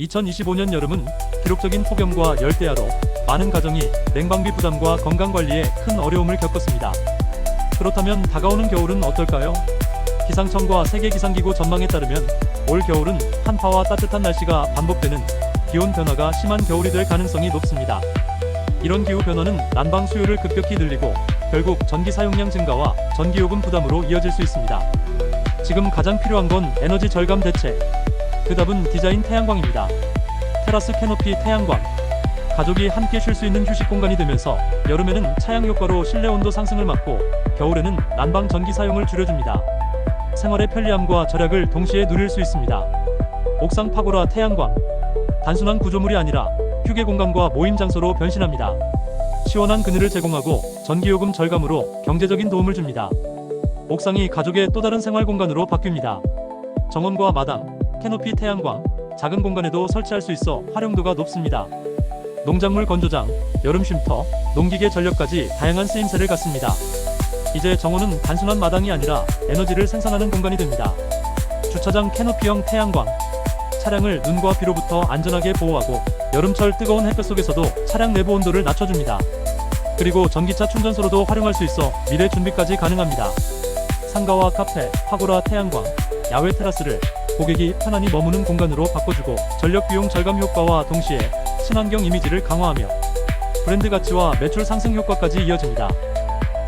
2025년 여름은 기록적인 폭염과 열대야로 많은 가정이 냉방비 부담과 건강 관리에 큰 어려움을 겪었습니다. 그렇다면 다가오는 겨울은 어떨까요? 기상청과 세계기상기구 전망에 따르면 올 겨울은 한파와 따뜻한 날씨가 반복되는 기온 변화가 심한 겨울이 될 가능성이 높습니다. 이런 기후 변화는 난방 수요를 급격히 늘리고 결국 전기 사용량 증가와 전기요금 부담으로 이어질 수 있습니다. 지금 가장 필요한 건 에너지 절감 대책. 그 답은 디자인 태양광입니다. 테라스 캐노피 태양광. 가족이 함께 쉴 수 있는 휴식 공간이 되면서 여름에는 차양 효과로 실내 온도 상승을 막고 겨울에는 난방 전기 사용을 줄여줍니다. 생활의 편리함과 절약을 동시에 누릴 수 있습니다. 옥상 파고라 태양광. 단순한 구조물이 아니라 휴게 공간과 모임 장소로 변신합니다. 시원한 그늘을 제공하고 전기요금 절감으로 경제적인 도움을 줍니다. 옥상이 가족의 또 다른 생활 공간으로 바뀝니다. 정원과 마당, 캐노피 태양광, 작은 공간에도 설치할 수 있어 활용도가 높습니다. 농작물 건조장, 여름 쉼터, 농기계 전력까지 다양한 쓰임새를 갖습니다. 이제 정원은 단순한 마당이 아니라 에너지를 생산하는 공간이 됩니다. 주차장 캐노피형 태양광, 차량을 눈과 비로부터 안전하게 보호하고 여름철 뜨거운 햇볕 속에서도 차량 내부 온도를 낮춰줍니다. 그리고 전기차 충전소로도 활용할 수 있어 미래 준비까지 가능합니다. 상가와 카페, 파고라 태양광, 야외 테라스를 고객이 편안히 머무는 공간으로 바꿔주고 전력 비용 절감 효과와 동시에 친환경 이미지를 강화하며 브랜드 가치와 매출 상승 효과까지 이어집니다.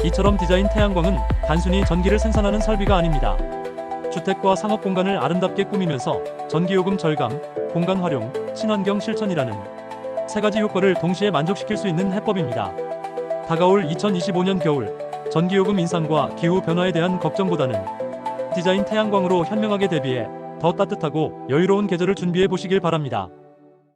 이처럼 디자인 태양광은 단순히 전기를 생산하는 설비가 아닙니다. 주택과 상업 공간을 아름답게 꾸미면서 전기요금 절감, 공간 활용, 친환경 실천이라는 세 가지 효과를 동시에 만족시킬 수 있는 해법입니다. 다가올 2025년 겨울 전기요금 인상과 기후 변화에 대한 걱정보다는 디자인 태양광으로 현명하게 대비해 더 따뜻하고 여유로운 계절을 준비해 보시길 바랍니다.